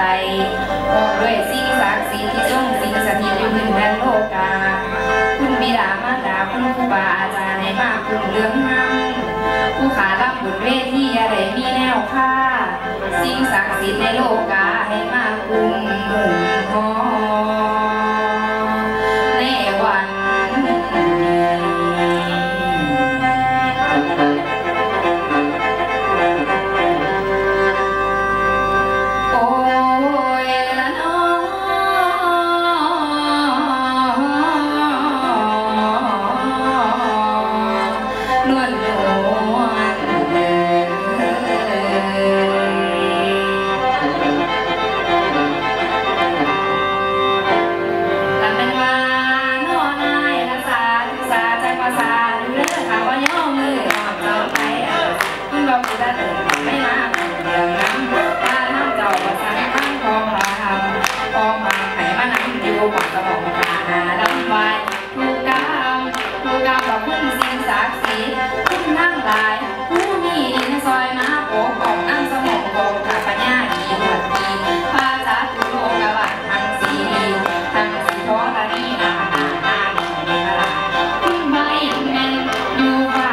ไตรออกด้วยสิ่งศักดิ์สิทธิ์ที่ทรงสิงสถิตอยู่พื้นแผ่นโลกา คุณบิดามารดาคุณครูบาอาจารย์ในมากคุณเรื่องห้ามผู้ขาล่ำบนเวทีอะไรมีแนวค่า สิ่งศักดิ์สิทธิ์ในโลกา กกรรมบอกคุณสิ่งศักดิ์สิทธิ์คุณนั่งหลายผู้มีดินซอยมาโปกของนั่งสมองกองขาปัญญาดีหวดดีพาจัดตุโลกบาลทั้งสีดีทั้งสีท้องตานีนาหนาหน้าดีเนลาคุณใบแมนอยู่ป่า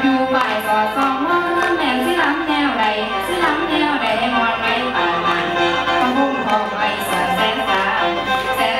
อยู่ป่ายสอดส่องมองแมนสิล้ำแนวใดสิล้ำแนวใดมอนไว้ป่านมันต้องพุ่งทองไว้เสือแสนสาแสน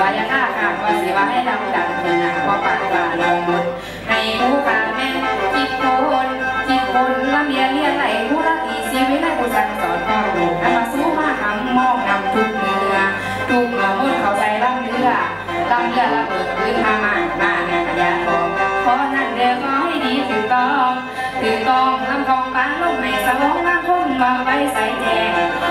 วาสิว่าจะฆ่าขาดว่าสิว่าให้ดำดังนหนังว่าปากว่าลงมดให้ผู้ขาแม่คิดคนคิดคนละเมียเลี้ยงไหลผู้ละตีชีวิตให้ผู้สั่งสอนพ่อลูกให้มาสู้มาคำมองนำทุกเนื้อทุกเมื่อมุ่นเข้าใจลำเรือลำเรือระเบิดพื้นทามาน้าเนี่ยขยะทองขอนั่นเดือก็ให้ดีถือต้องถือต้องลำทองปานลงในสมองบางคนวาไว้ใส่แจง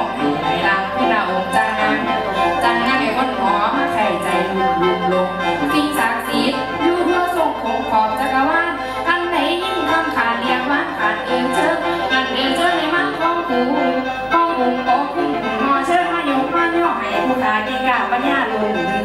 องในลำพุระองค์จังงานจังงานไอ้คนหอมาไข่ใจลุมลุมลงสิ่งศักดิ์ดูทั่วทรงของขอบจักรวาลอันไหนยิ่งคำขาดเรียกว่าขาดเองเชิงอันเองเชิงในมั่งของกูปูองคุมอเชิงมาอยู่มาย่อให้ผู้ขาดเก่งกาปัญญาลุง